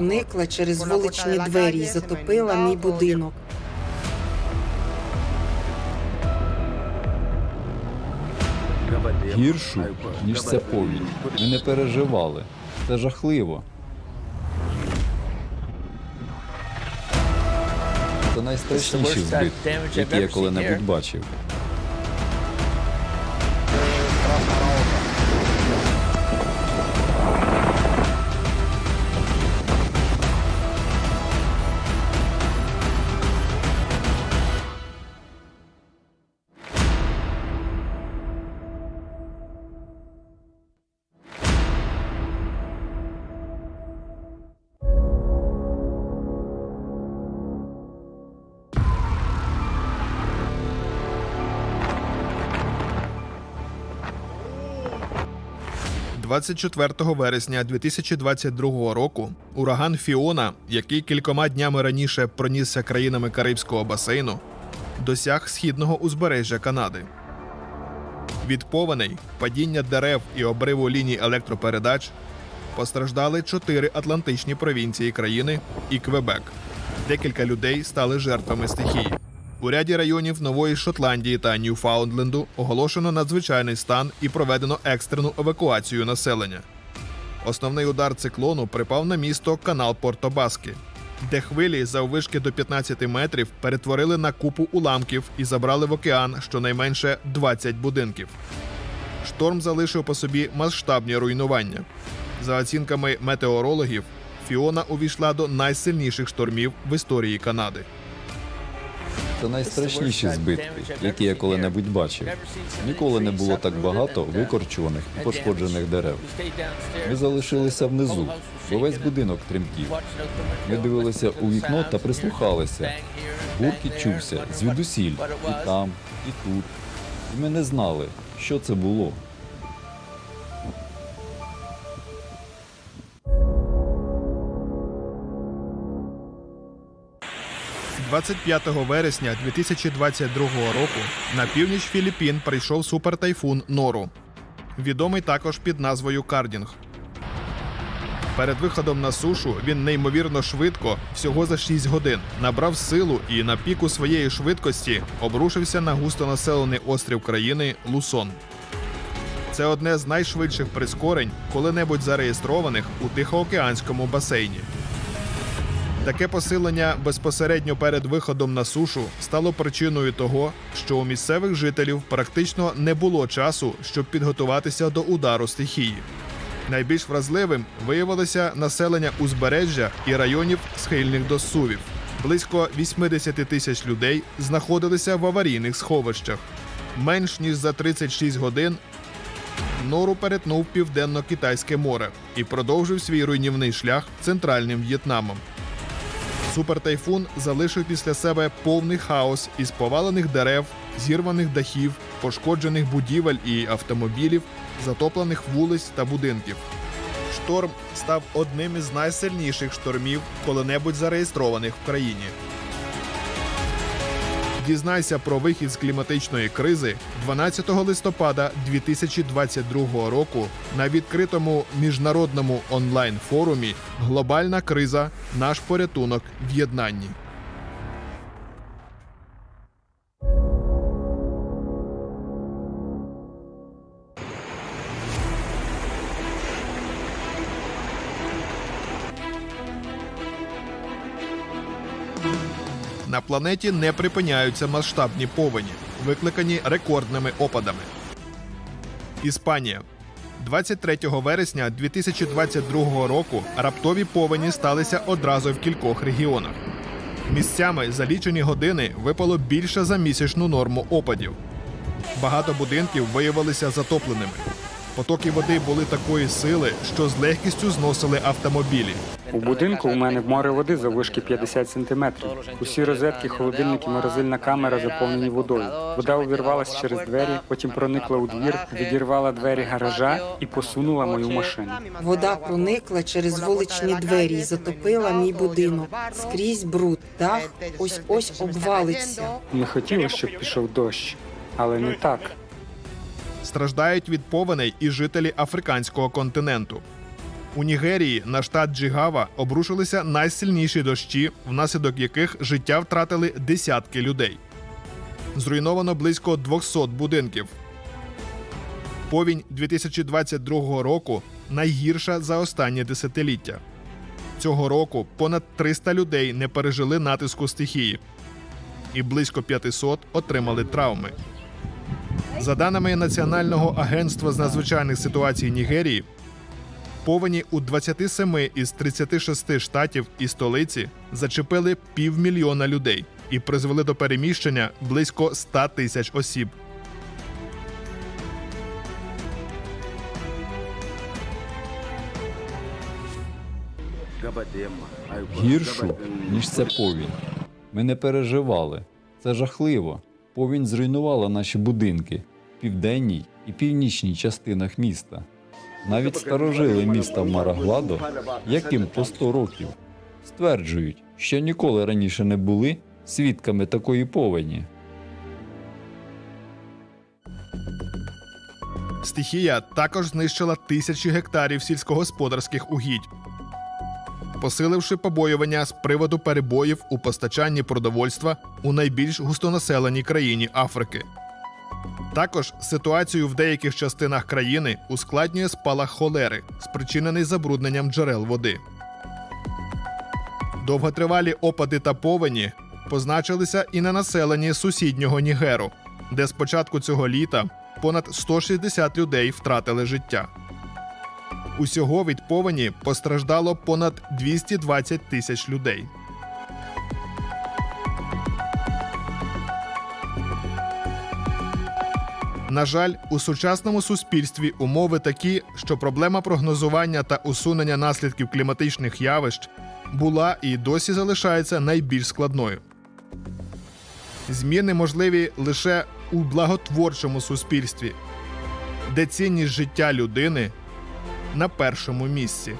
Никла через вуличні двері і затопила мій будинок. Гіршу, ніж ця повінь. Ми не переживали. Це жахливо. Це найстрашніші збитки, які я коли-небудь бачив. – 24 вересня 2022 року ураган Фіона, який кількома днями раніше пронісся країнами Карибського басейну, досяг східного узбережжя Канади. Від повеней, падіння дерев і обриву ліній електропередач постраждали чотири атлантичні провінції країни і Квебек. Декілька людей стали жертвами стихії. У ряді районів Нової Шотландії та Ньюфаундленду оголошено надзвичайний стан і проведено екстрену евакуацію населення. Основний удар циклону припав на місто канал Портобаски, де хвилі заввишки до 15 метрів перетворили на купу уламків і забрали в океан щонайменше 20 будинків. Шторм залишив по собі масштабні руйнування. За оцінками метеорологів, Фіона увійшла до найсильніших штормів в історії Канади. Це найстрашніші збитки, які я коли-небудь бачив. Ніколи не було так багато викорчуваних і пошкоджених дерев. Ми залишилися внизу, бо весь будинок тремтів. Ми дивилися у вікно та прислухалися. Гуркіт чувся звідусіль, і там, і тут. І ми не знали, що це було. 25 вересня 2022 року на північ Філіппін прийшов супертайфун Нору, відомий також під назвою Кардінг. Перед виходом на сушу він неймовірно швидко, всього за 6 годин, набрав силу і на піку своєї швидкості обрушився на густонаселений острів країни Лусон. Це одне з найшвидших прискорень, коли-небудь зареєстрованих у Тихоокеанському басейні. Таке посилення безпосередньо перед виходом на сушу стало причиною того, що у місцевих жителів практично не було часу, щоб підготуватися до удару стихії. Найбільш вразливим виявилося населення узбережжя і районів схильних до сувів. Близько 80 тисяч людей знаходилися в аварійних сховищах. Менш ніж за 36 годин Нору перетнув південно-китайське море і продовжив свій руйнівний шлях центральним В'єтнамом. Супертайфун залишив після себе повний хаос із повалених дерев, зірваних дахів, пошкоджених будівель і автомобілів, затоплених вулиць та будинків. Шторм став одним із найсильніших штормів, коли-небудь зареєстрованих в країні. Дізнайся про вихід з кліматичної кризи 12 листопада 2022 року на відкритому міжнародному онлайн-форумі Глобальна криза. Наш порятунок в єднанні. На планеті не припиняються масштабні повені, викликані рекордними опадами. Іспанія. 23 вересня 2022 року раптові повені сталися одразу в кількох регіонах. Місцями за лічені години випало більше за місячну норму опадів. Багато будинків виявилися затопленими. Потоки води були такої сили, що з легкістю зносили автомобілі. У будинку у мене море води заввишки 50 сантиметрів. Усі розетки, холодильники, морозильна камера заповнені водою. Вода увірвалася через двері, потім проникла у двір, відірвала двері гаража і посунула мою машину. Вода проникла через вуличні двері і затопила мій будинок. Скрізь бруд, дах ось ось обвалиться. Не хотіла, щоб пішов дощ, але не так. Страждають від повеней і жителі африканського континенту. У Нігерії на штат Джигава обрушилися найсильніші дощі, внаслідок яких життя втратили десятки людей. Зруйновано близько 200 будинків. Повінь 2022 року найгірша за останнє десятиліття. Цього року понад 300 людей не пережили натиску стихії, і близько 500 отримали травми. За даними Національного агентства з надзвичайних ситуацій Нігерії, повені у 27 із 36 штатів і столиці зачепили півмільйона людей і призвели до переміщення близько 100 тисяч осіб. Гіршу, ніж це повінь. Ми не переживали. Це жахливо. Повінь зруйнувала наші будинки в південній і північній частинах міста. Навіть старожили міста Марагладо, яким по 100 років, стверджують, що ніколи раніше не були свідками такої повені. Стихія також знищила тисячі гектарів сільськогосподарських угідь, посиливши побоювання з приводу перебоїв у постачанні продовольства у найбільш густонаселеній країні Африки. Також ситуацію в деяких частинах країни ускладнює спалах холери, спричинений забрудненням джерел води. Довготривалі опади та повені позначилися і на населенні сусіднього Нігеру, де з початку цього літа понад 160 людей втратили життя. Усього від повені постраждало понад 220 тисяч людей. На жаль, у сучасному суспільстві умови такі, що проблема прогнозування та усунення наслідків кліматичних явищ була і досі залишається найбільш складною. Зміни можливі лише у благотворчому суспільстві, де цінність життя людини на першому місці.